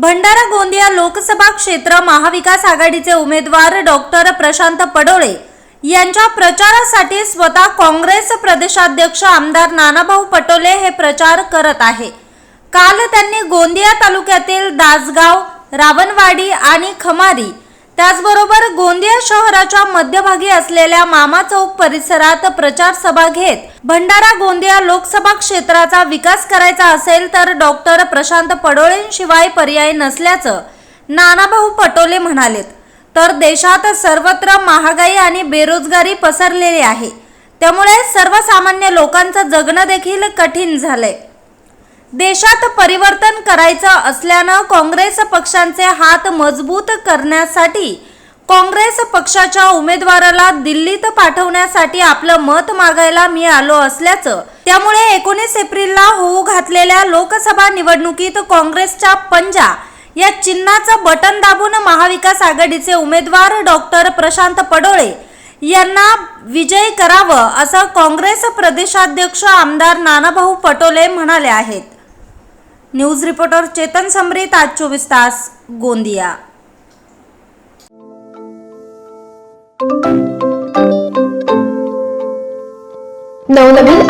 भंडारा गोंदिया लोकसभा क्षेत्र महाविकास आघाडीचे उमेदवार डॉक्टर प्रशांत पडोळे यांच्या प्रचारासाठी स्वतः काँग्रेस प्रदेशाध्यक्ष आमदार नानाभाऊ पटोले हे प्रचार करत आहे. काल त्यांनी गोंदिया तालुक्यातील दासगाव रावणवाडी आणि खमारी त्याचबरोबर गोंदिया शहराच्या मध्यभागी असलेल्या मामा चौक परिसरात प्रचार सभा घेत भंडारा गोंदिया लोकसभा क्षेत्राचा विकास करायचा असेल तर डॉक्टर प्रशांत पडोळेंशिवाय पर्याय नसल्याचं नानाभाऊ पटोले म्हणालेत. तर देशात सर्वत्र महागाई आणि बेरोजगारी पसरलेली आहे. त्यामुळे सर्वसामान्य लोकांचं जगणं देखील कठीण झालंय. देशात परिवर्तन करायचं असल्यानं काँग्रेस पक्षांचे हात मजबूत करण्यासाठी काँग्रेस पक्षाच्या उमेदवाराला दिल्लीत पाठवण्यासाठी आपलं मत मागायला मी आलो असल्याचं त्यामुळे एकोणीस एप्रिलला होऊ घातलेल्या लोकसभा निवडणुकीत काँग्रेसच्या पंजा या चिन्हाचं बटन दाबून महाविकास आघाडीचे उमेदवार डॉक्टर प्रशांत पडोळे यांना विजय करावं असं काँग्रेस प्रदेशाध्यक्ष आमदार नानाभाऊ पटोले म्हणाले आहेत. न्यूज रिपोर्टर चेतन समरीत आज चोवीस तास गोंदिया.